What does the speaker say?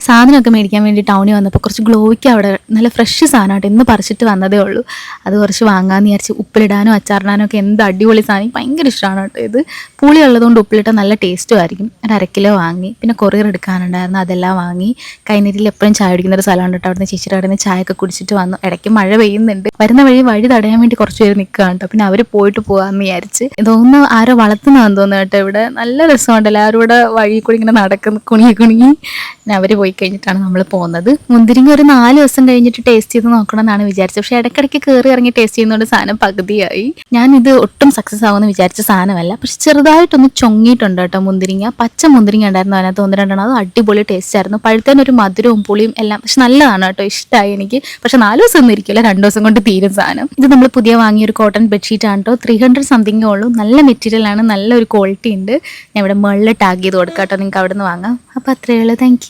സാധനമൊക്കെ മേടിക്കാൻ വേണ്ടി ടൗണിൽ വന്നപ്പോൾ കുറച്ച് ഗ്ലോയ്ക്ക് അവിടെ നല്ല ഫ്രഷ് സാധനമായിട്ട് ഇന്ന് പറിച്ചിട്ട് വന്നതേ ഉള്ളൂ. അത് കുറച്ച് വാങ്ങാമെന്ന് വിചാരിച്ച് ഉപ്പിലിടാനോ അച്ചാറിടാനോ ഒക്കെ എന്ത് അടിപൊളി സാധനം. ഭയങ്കര ഇഷ്ടമാണ് കേട്ടോ ഇത്. പുളി ഉള്ളതുകൊണ്ട് ഉപ്പിലിട്ടാൽ നല്ല ടേസ്റ്റും ആയിരിക്കും. ഒരു അരക്കിലോ കിലോ വാങ്ങി. പിന്നെ കൊറിയർ എടുക്കാനുണ്ടായിരുന്നു. അതെല്ലാം വാങ്ങി. കൈനീരിൽ എപ്പോഴും ചായ കുടിക്കുന്ന ഒരു സ്ഥലമാണ് കേട്ടോ. അവിടുന്ന് ചേച്ചിയുടെ അവിടെ നിന്ന് ചായയൊക്കെ കുടിച്ചിട്ട് വന്നു. ഇടയ്ക്ക് മഴ പെയ്യുന്നുണ്ട്. വരുന്ന വഴി വഴി തടയാൻ വേണ്ടി കുറച്ച് പേര് നിൽക്കുകയാണ് കേട്ടോ. പിന്നെ അവർ പോയിട്ട് പോകാമെന്ന് വിചാരിച്ച്. ഇതൊന്ന് ആരോ വളർത്തുന്നതാന്ന് തോന്നുന്നു കേട്ടോ ഇവിടെ. നല്ല രസമുണ്ട്. എല്ലാവരും ഇവിടെ വഴി കൂടി ഇങ്ങനെ നടക്കുന്നു. കുണുങ്ങി കുണുങ്ങി. അവർ പോയി. കഴിഞ്ഞിട്ടാണ് നമ്മൾ പോകുന്നത് മുന്തിരിങ്ങ ഒരു നാല് ദിവസം കഴിഞ്ഞിട്ട് ടേസ്റ്റ് ചെയ്ത് നോക്കണം എന്നാണ് വിചാരിച്ചത്. പക്ഷേ ഇടയ്ക്കിടയ്ക്ക് കയറി ഇറങ്ങി ടേസ്റ്റ് ചെയ്യുന്നതുകൊണ്ട് സാധനം പകുതിയായി. ഇത് ഒട്ടും സക്സസ് ആവുമെന്ന് വിചാരിച്ച സാധനമല്ല. പക്ഷെ ചെറുതായിട്ടൊന്ന് ചൊങ്ങിയിട്ടുണ്ട് കേട്ടോ മുന്തിരിങ്ങ. പച്ച മുന്തിരിങ്ങ ഉണ്ടായിരുന്നു അതിനകത്ത്. ഒന്ന് രണ്ടെണ്ണം. അത് അടിപൊളി ടേസ്റ്റ് ആയിരുന്നു. പഴുത്തതിന് ഒരു മധുരവും പുളിയും എല്ലാം. പക്ഷെ നല്ലതാണ് കേട്ടോ. ഇഷ്ടമായി എനിക്ക്. പക്ഷെ നാല് ദിവസം ഒന്നും ഇരിക്കില്ല. രണ്ട് ദിവസം കൊണ്ട് തീരും സാധനം. ഇത് നമ്മൾ പുതിയ വാങ്ങിയ ഒരു കോട്ടൺ ബെഡ്ഷീറ്റ് ആണ് കേട്ടോ. ത്രീ ഹൺഡ്രഡ് സംതിങ്ങേ ഉള്ളൂ. നല്ല മെറ്റീരിയൽ ആണ്. നല്ല ഒരു ക്വാളിറ്റി ഉണ്ട്. ഞാൻ ഇവിടെ മുകളിൽ ടാഗ് ചെയ്ത് കൊടുക്കാം കേട്ടോ. നിങ്ങൾക്ക് അവിടെ നിന്ന് വാങ്ങാം. അപ്പോൾ അത്രയേ ഉള്ളൂ. താങ്ക്